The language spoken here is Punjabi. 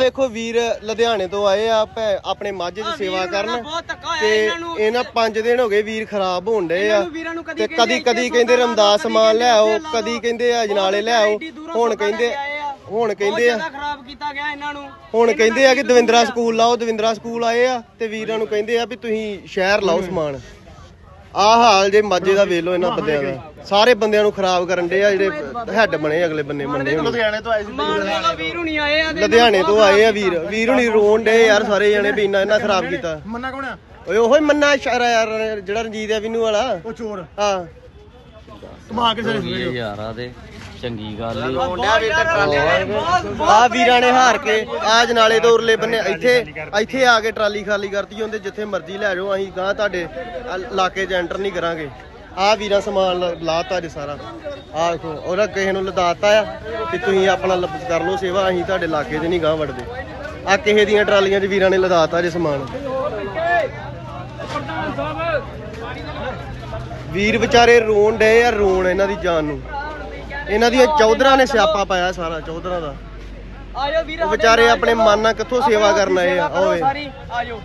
ਵੇਖੋ ਵੀਰ ਲੁਧਿਆਣੇ ਤੋਂ ਆਏ ਆ ਭੈ- ਆਪਣੇ ਮਾਝੇ ਦੀ ਸੇਵਾ ਕਰਨ ਤੇ ਇਹਨਾਂ 5 ਦਿਨ ਹੋ ਗਏ ਵੀਰ ਖਰਾਬ ਹੋਣ ਡਏ ਆ। ਵੀਰਾਂ ਨੂੰ ਤੇ ਕਦੀ ਕਦੀ ਕਹਿੰਦੇ ਰਮਦਾਸ ਸਮਾਨ ਲੈ ਆਓ ਕਦੀ ਕਹਿੰਦੇ ਆ ਜਨਾਲੇ ਲੈ ਆਓ ਹੁਣ ਕਹਿੰਦੇ ਹੁਣ ਕਹਿੰਦੇ ਆ। ਖਰਾਬ ਕੀਤਾ ਗਿਆ ਇਹਨਾਂ ਨੂੰ। ਹੁਣ ਕਹਿੰਦੇ ਆ ਕਿ ਦਵਿੰਦਰਾ ਸਕੂਲ ਲਾਓ ਦਵਿੰਦਰਾ ਸਕੂਲ ਆਏ ਆ ਤੇ ਵੀਰਾਂ ਨੂੰ ਕਹਿੰਦੇ ਆ ਵੀ ਤੁਸੀਂ ਸ਼ਹਿਰ ਲਾਓ ਸਮਾਨ। ਆਹ ਹਾਲ ਜੇ ਮਾਝੇ ਦਾ ਵੇਖ ਲਓ ਇਹਨਾਂ ਬੰਦਿਆਂ ਦਾ। ਸਾਰੇ ਬੰਦਿਆਂ ਨੂੰ ਖਰਾਬ ਕਰਨ ਦੇ ਆ ਜਿਹੜੇ ਹੈੱਡ ਬਣੇ ਅਗਲੇ ਬੰਨੇ ਮੰਨੇ ਲੁਧਿਆਣੇ ਤੋਂ ਆਏ ਸੀ ਮਾਨ ਵਾਲਾ ਵੀਰ ਹੁਣੀ ਆਏ ਆ ਤੇ ਲੁਧਿਆਣੇ ਤੋਂ ਆਏ ਆ ਵੀਰ। ਵੀਰ ਹੁਣੀ ਰੋਣ ਡੇ ਯਾਰ ਸਾਰੇ ਜਣੇ ਵੀ ਇੰਨਾ ਇੰਨਾ ਖਰਾਬ ਕੀਤਾ। ਮੰਨਾ ਕੌਣ ਆ? ਓਏ ਉਹੋ ਹੀ ਮੰਨਾ ਇਸ਼ਾਰਾ ਯਾਰ ਜਿਹੜਾ ਰਣਜੀਤ ਆ ਵਿਨੂ ਵਾਲਾ। ਉਹ ਚੋਰ। ਹਾਂ। ਧਮਾ ਕੇ ਸਾਰੇ ਯਾਰਾ ਤੇ ਚੰਗੀ ਗੱਲ ਈ ਆ ਵੀਰਾਂ ਨੇ ਹਾਰ ਕੇ ਆ ਜਨਾਲੇ ਤੋਂ ਉਰਲੇ ਬੰਨੇ ਇੱਥੇ ਇੱਥੇ ਆ ਕੇ ਟਰਾਲੀ ਖਾਲੀ ਕਰਤੀ ਉਹਦੇ ਜਿੱਥੇ ਮਰਜ਼ੀ ਲੈ ਜਾਓ। ਅਸੀਂ ਗਾਂ ਤੁਹਾਡੇ ਆ ਇਲਾਕੇ 'ਚ ਐਂਟਰ ਨਹੀਂ ਕਰਾਂਗੇ। ਆ ਵੀਰਾਂ ਸਮਾਨ ਲਾ- ਲਾਤਾ ਜੇ ਸਾਰਾ। ਆ ਦੇਖੋ ਉਹਦਾ ਕਿਸੇ ਨੂੰ ਲਦਾਤਾ ਆ ਕਿ ਤੁਸੀਂ ਆਪਣਾ ਲੱਭ ਕਰ ਲਓ ਸੇਵਾ ਅਸੀਂ ਤੁਹਾਡੇ ਇਲਾਕੇ 'ਚ ਨਹੀਂ ਗਾਂ ਵੜਦੇ। ਆ ਕਿਸੇ ਦੀਆਂ ਟਰਾਲੀਆਂ 'ਚ ਵੀਰਾਂ ਨੇ ਲਦਾਤਾ ਜੇ ਸਮਾਨ। ਵੀਰ ਵਿਚਾਰੇ ਰੋਣ ਡਏ ਆ ਰੋਣ ਇਹਨਾਂ ਦੀ ਜਾਨ ਨੂੰ। ਇਹਨਾਂ ਦੀਆਂ ਚੌਧਰਾਂ ਨੇ ਸਿਆਪਾ ਪਾਇਆ ਸਾਰਾ ਚੌਧਰਾਂ ਦਾ। ਆਜੋ ਵੀਰ ਉਹ ਵਿਚਾਰੇ ਆਪਣੇ ਮਨ ਨਾਲ ਕਿੱਥੋਂ ਸੇਵਾ ਕਰਨ ਆਏ ਆ? ਓਏ। ਸਾਰੀ ਆਜੋ।